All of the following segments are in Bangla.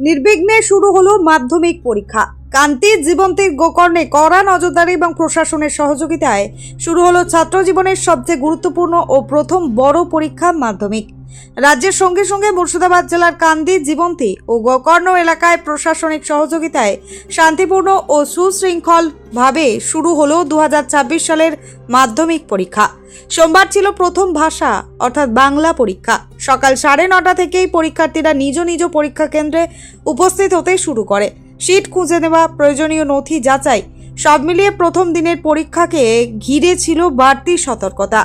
নির্বিঘ্নে শুরু হলো মাধ্যমিক পরীক্ষা। কান্তি জীবন্তীর গোকর্ণে কড়া নজরদারি এবং প্রশাসনের সহযোগিতায় শুরু হলো ছাত্র জীবনের সবচেয়ে গুরুত্বপূর্ণ ও প্রথম বড় পরীক্ষা মাধ্যমিক। রাজ্যের সঙ্গে সঙ্গে মুর্শিদাবাদ জেলার কান্দি, জীবন্তী ও গোকর্ণ এলাকায় প্রশাসনিক সহযোগিতায় শান্তিপূর্ণ ও সুশৃঙ্খলভাবে শুরু হলো দু হাজার ছাব্বিশ সালের মাধ্যমিক পরীক্ষা। সোমবার ছিল প্রথম ভাষা, অর্থাৎ বাংলা পরীক্ষা। সকাল সাড়ে নটা থেকেই পরীক্ষার্থীরা নিজ নিজ পরীক্ষা কেন্দ্রে উপস্থিত হতে শুরু করে। সিট খুঁজে নেওয়া, প্রয়োজনীয় নথি যাচাই, সব মিলিয়ে প্রথম দিনের পরীক্ষাকে ঘিরে ছিল বাড়তি সতর্কতা।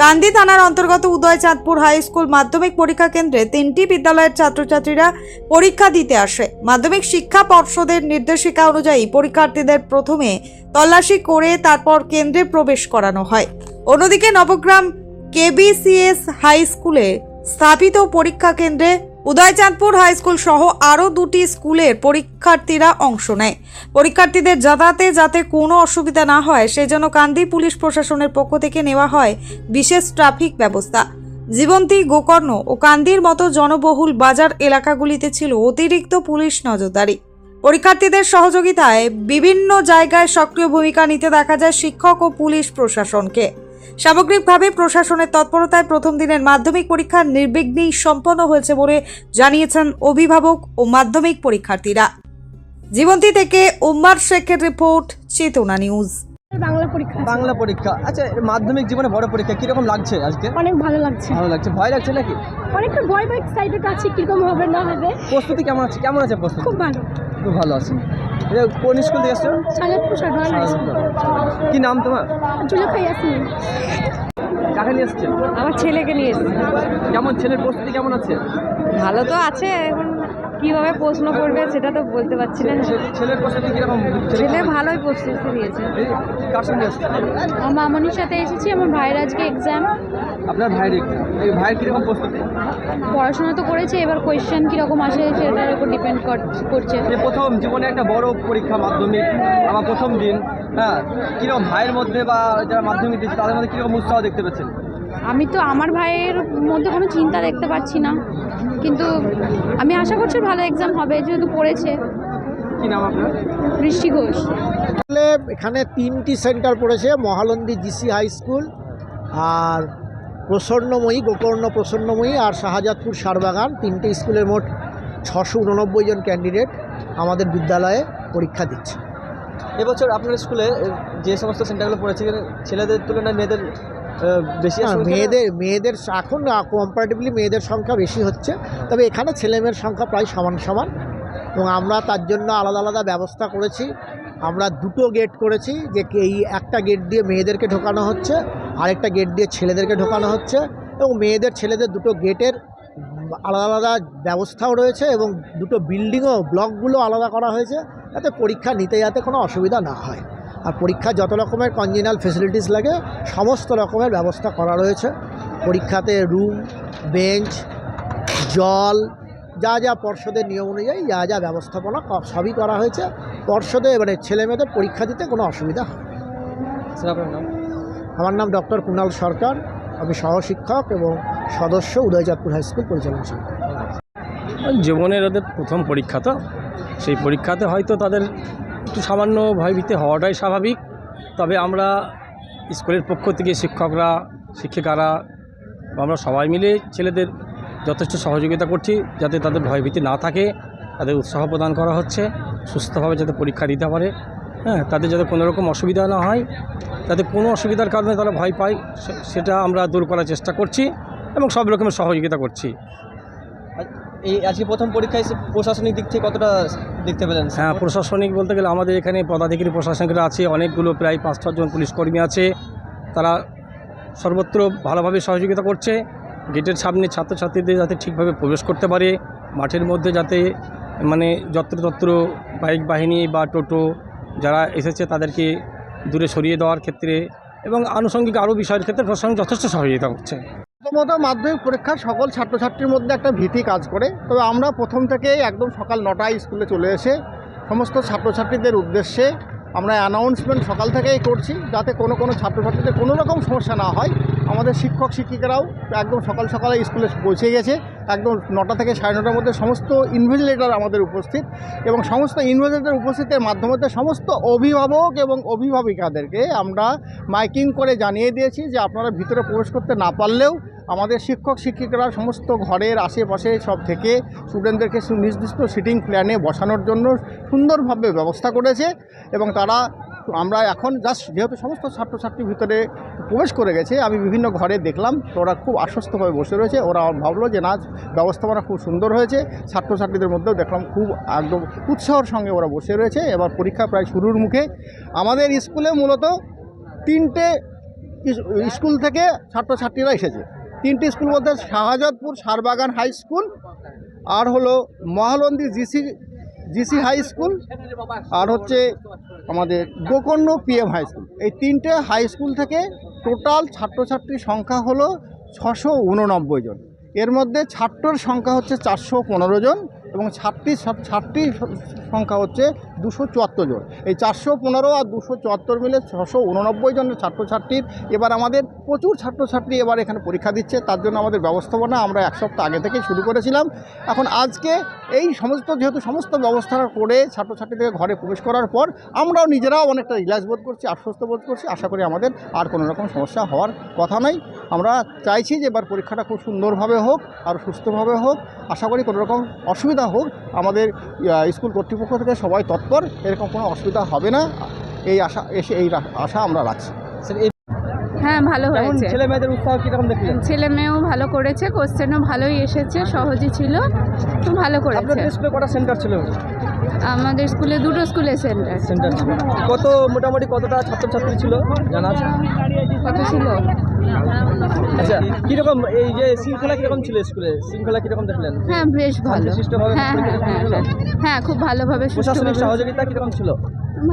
কান্দি থানার অন্তর্গত উদয়চাঁদপুর হাই স্কুল মাধ্যমিক পরীক্ষা কেন্দ্রে তিনটি বিদ্যালয়ের ছাত্রছাত্রীরা পরীক্ষা দিতে আসে। মাধ্যমিক শিক্ষা পর্ষদের নির্দেশিকা অনুযায়ী পরীক্ষার্থীদের প্রথমে তল্লাশি করে তারপর কেন্দ্রে প্রবেশ করানো হয়। অন্যদিকে নবগ্রাম কেবিসিএস হাই স্কুলে স্থাপিত পরীক্ষা কেন্দ্রে উদয়চাঁদপুর হাই স্কুল সহ আরও দুটি স্কুলের পরীক্ষার্থীরা অংশ নেয়। পরীক্ষার্থীদের যাতায়াতে যাতে কোনো অসুবিধা না হয়, সেজন্য কান্দি পুলিশ প্রশাসনের পক্ষ থেকে নেওয়া হয় বিশেষ ট্রাফিক ব্যবস্থা। জীবন্তী, গোকর্ণ ও কান্দির মতো জনবহুল বাজার এলাকাগুলিতে ছিল অতিরিক্ত পুলিশ নজরদারি। পরীক্ষার্থীদের সহযোগিতায় বিভিন্ন জায়গায় সক্রিয় ভূমিকা নিতে দেখা যায় শিক্ষক ও পুলিশ প্রশাসনকে। সামগ্রিকভাবে প্রশাসনের তৎপরতায় প্রথম দিনের মাধ্যমিক পরীক্ষা নির্বিঘ্নেই সম্পন্ন হয়েছে বলে জানিয়েছেন অভিভাবক ও মাধ্যমিক পরীক্ষার্থীরা। জীবন্তী থেকে উম্মার শেখের রিপোর্ট চেতনা নিউজ। বাংলা পরীক্ষা বাংলা পরীক্ষা। আচ্ছা মাধ্যমিক জীবনে বড় পরীক্ষা কীরকম লাগছে আজকে? অনেক ভালো লাগছে। ভালো লাগছে। ভয় লাগছে নাকি? অনেকটা ভয় ভয় এক্সাইটেড আছে কীরকম হবে না হবে। প্রস্তুতি কেমন আছে? কেমন আছে প্রস্তুতি? খুব ভালো। খুব ভালো আছে কোন স্কুল থেকে এসছো? কি নাম তোমার? জুলেখা ইয়াসমিন কাকে নিয়ে এসছে আমার ছেলেকে নিয়ে এসছি। কেমন? ছেলের প্রস্তুতি কেমন আছে? ভালো তো আছে এখন কীভাবে প্রশ্ন করবে সেটা তো বলতে পারছি না। ছেলের প্রস্তুতি কীরকম ছেলে ভালোই প্রস্তুতি এসছে? আমার মামনির সাথে এসেছি আমার ভাইয়ের আজকে এক্সাম আপনার ভাইয়ের এই ভাইয়ের কীরকম প্রস্তুতি পড়াশোনা তো করেছে এবার কোয়েশ্চেন কীরকম আসে সেটার উপর ডিপেন্ড করছে। যে প্রথম জীবনে একটা বড় পরীক্ষা মাধ্যমিক আমার প্রথম দিন হ্যাঁ। কীরকম ভাইয়ের মধ্যে বা যারা মাধ্যমিক দিচ্ছে তাদের মধ্যে কীরকম উৎসাহ দেখতে পাচ্ছেন? আমি তো আমার ভাইয়ের মধ্যে কোনো চিন্তা দেখতে পাচ্ছি না। কিন্তু আমি আশা করছি ভালো এক্সাম হবে যেহেতু পড়েছে। কি নাম আপনার? বৃষ্টি ঘোষ। আসলে এখানে তিনটি সেন্টার পড়েছে মহালন্দি জিসি হাই স্কুল আর প্রসন্নময়ী গোকর্ণ প্রসন্নময়ী আর শাহজাদপুর সারবাগান। তিনটে স্কুলের মোট ছশো উননব্বই জন ক্যান্ডিডেট আমাদের বিদ্যালয়ে পরীক্ষা দিচ্ছে। এবছর আপনার স্কুলে যে সমস্ত সেন্টারগুলো পড়েছে এখানে ছেলেদের তুলনায় মেয়েদের বেশি হ্যাঁ? মেয়েদের মেয়েদের এখন কম্পারেটিভলি মেয়েদের সংখ্যা বেশি হচ্ছে। তবে এখানে ছেলেমেয়ের সংখ্যা প্রায় সমান সমান। এবং আমরা তার জন্য আলাদা আলাদা ব্যবস্থা করেছি। আমরা দুটো গেট করেছি যে এই একটা গেট দিয়ে মেয়েদেরকে ঢোকানো হচ্ছে আরেকটা গেট দিয়ে ছেলেদেরকে ঢোকানো হচ্ছে। এবং মেয়েদের ছেলেদের দুটো গেটের আলাদা আলাদা ব্যবস্থাও রয়েছে এবং দুটো বিল্ডিংও ব্লকগুলো আলাদা করা হয়েছে। যাতে পরীক্ষা নিতে যাতে কোনো অসুবিধা না হয়। আর পরীক্ষা যত রকমের কনজিনাল ফেসিলিটিস লাগে সমস্ত রকমের ব্যবস্থা করা রয়েছে। পরীক্ষাতে রুম বেঞ্চ জল যা যা পর্ষদের নিয়ম অনুযায়ী যা যা ব্যবস্থাপনা সবই করা হয়েছে। পর্ষদে এবারে ছেলেমেয়েদের পরীক্ষা দিতে কোনো অসুবিধা হয় আমার নাম ডক্টর কুণাল সরকার। আমি সহশিক্ষক এবং সদস্য উদয়চাঁদপুর হাই স্কুল পরিচালনা সমিতি। জীবনের ওদের প্রথম পরীক্ষা তো। সেই পরীক্ষাতে হয়তো তাদের একটু সামান্য ভয়ভীতি হওয়াটাই স্বাভাবিক। তবে আমরা স্কুলের পক্ষ থেকে শিক্ষকরা, শিক্ষিকারা আমরা সবাই মিলে ছেলেদের যথেষ্ট সহযোগিতা করছি যাতে তাদের ভয়ভীতি না থাকে, তাদের উৎসাহ প্রদান করা হচ্ছে, সুস্থভাবে যাতে পরীক্ষা দিতে পারে হ্যাঁ তাদের যাতে কোনো রকম অসুবিধা না হয়। যাতে কোনো অসুবিধার কারণে তারা ভয় পায় সেটা আমরা দূর করার চেষ্টা করছি এবং সব রকমের সহযোগিতা করছি। এই আজকে প্রথম পরীক্ষায় প্রশাসনিক দিক থেকে কতটা দেখতে পেলেন? হ্যাঁ প্রশাসনিক বলতে গেলে আমাদের এখানে পদাধিকারী, প্রশাসনিকরা আছে, অনেকগুলো, প্রায় পাঁচ ছজন পুলিশ কর্মী আছে। তারা সর্বত্র ভালোভাবে সহযোগিতা করছে। গেটের সামনে ছাত্রছাত্রীদের যাতে ঠিকভাবে প্রবেশ করতে পারে, মাঠের মধ্যে যাতে মানে যত্রতত্র বাইক, বাহিনী বা টোটো যারা এসেছে তাদেরকে দূরে সরিয়ে দেওয়ার ক্ষেত্রে এবং আনুষঙ্গিক আরও বিষয়ের ক্ষেত্রে প্রশাসন যথেষ্ট সহযোগিতা করছে। প্রথমত মাধ্যমিক পরীক্ষা সকল ছাত্রছাত্রীর মধ্যে একটা ভীতি কাজ করে। তবে আমরা প্রথম থেকেই একদম সকাল নটায় স্কুলে চলে এসে সমস্ত ছাত্রছাত্রীদের উদ্দেশ্যে আমরা অ্যানাউন্সমেন্ট সকাল থেকেই করছি যাতে কোনো কোনো ছাত্রছাত্রীদের কোনো রকম সমস্যা না হয়। আমাদের শিক্ষক শিক্ষিকারাও একদম সকাল সকালে স্কুলে পৌঁছে গেছে। একদম নটা থেকে সাড়ে নটার মধ্যে সমস্ত ইনভিজিলেটর আমাদের উপস্থিত এবং সমস্ত ইনভিজিলেটর উপস্থিতের মাধ্যমে সমস্ত অভিভাবক এবং অভিভাবিকাদেরকে আমরা মাইকিং করে জানিয়ে দিয়েছি যে আপনারা ভিতরে প্রবেশ করতে না পারলেও আমাদের শিক্ষক শিক্ষিকারা সমস্ত ঘরের আশেপাশে সব থেকে স্টুডেন্টদেরকে সুনির্দিষ্ট সিটিং প্ল্যানে বসানোর জন্য সুন্দরভাবে ব্যবস্থা করেছে এবং তারা আমরা এখন জাস্ট যেহেতু সমস্ত ছাত্রছাত্রীর ভিতরে প্রবেশ করে গেছে, আমি বিভিন্ন ঘরে দেখলাম তো ওরা খুব আশ্বস্তভাবে বসে রয়েছে। ওরা ভাবলো যে নাচ ব্যবস্থাপনা খুব সুন্দর হয়েছে। ছাত্রছাত্রীদের মধ্যেও দেখলাম খুব একদম উৎসাহর সঙ্গে ওরা বসে রয়েছে। এবার পরীক্ষা প্রায় শুরুর মুখে। আমাদের স্কুলে মূলত তিনটে স্কুল থেকে ছাত্রছাত্রীরা এসেছে। তিনটি স্কুল মধ্যে শাহজাদপুর সারবাগান হাই স্কুল, আর হলো Mahalandi GC GC high school, আর হচ্ছে আমাদের গোকর্ণ পিএম হাই স্কুল। এই তিনটে হাই স্কুল থেকে টোটাল ছাত্রছাত্রীর সংখ্যা হলো ছশো উননব্বই জন। এর মধ্যে ছাত্রর সংখ্যা হচ্ছে চারশো পনেরো জন এবং ছাত্রী ছাত্রীর সংখ্যা হচ্ছে দুশো চুয়াত্তর জন। এই চারশো পনেরো আর দুশো চুয়াত্তর মিলে ছশো উননব্বই জনের ছাত্রছাত্রীর এবার আমাদের প্রচুর ছাত্রছাত্রী এবার এখানে পরীক্ষা দিচ্ছে, তার জন্য আমাদের ব্যবস্থাপনা আমরা এক সপ্তাহ আগে থেকে শুরু করেছিলাম। এখন আজকে এই সমস্ত, যেহেতু সমস্ত ব্যবস্থা করে ছাত্রছাত্রীদের ঘরে প্রবেশ করার পর, আমরাও নিজেরাও অনেকটা রিল্যাক্স বোধ করছি, আশ্বস্ত বোধ করছি। আশা করি আমাদের আর কোনো রকম সমস্যা হওয়ার কথা নয় আমরা চাইছি যে এবার পরীক্ষাটা খুব সুন্দরভাবে হোক আর সুস্থভাবে হোক। আশা করি কোনো রকম অসুবিধা হোক। আমাদের স্কুল কর্তৃপক্ষ থেকে সবাই তৎপর। এরকম কোনো অসুবিধা হবে না। এই আশা এসে এই আশা আমরা রাখছি। হ্যাঁ ভালো হয়েছে। ছেলে মেয়েদের উৎসাহ কীরকম দেখলেন? ছেলে মেয়েও ভালো করেছে কোশ্চেনও ভালোই এসেছে সহজই ছিল তো ভালো করেছে। আপনাদের স্কুলে কটা সেন্টার ছিল? আমাদের স্কুলে দুটো স্কুলে সেন্টার। সেন্টার ছিল। কত মোটামুটি কতটা ছাত্রছাত্রী ছিল জানা আছে? কত ছিল? আচ্ছা কীরকম এই যে শৃঙ্খলা কীরকম ছিল স্কুলে? শৃঙ্খলা কীরকম দেখলেন? হ্যাঁ বেশ ভালো। শান্তিশিষ্টভাবে হ্যাঁ হ্যাঁ হ্যাঁ হ্যাঁ হ্যাঁ খুব ভালোভাবে প্রশাসনিক সুষ্ঠুভাবে সহযোগিতা কীরকম ছিল?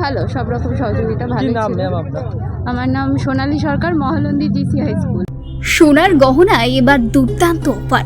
ভালো সব রকম সহযোগিতা কি ভালো নাম ম্যাম আপনার? আমার নাম Sonali Sarkar Mahalandi GC high school. সোনার গহনায় এবার দুর্দান্ত অফার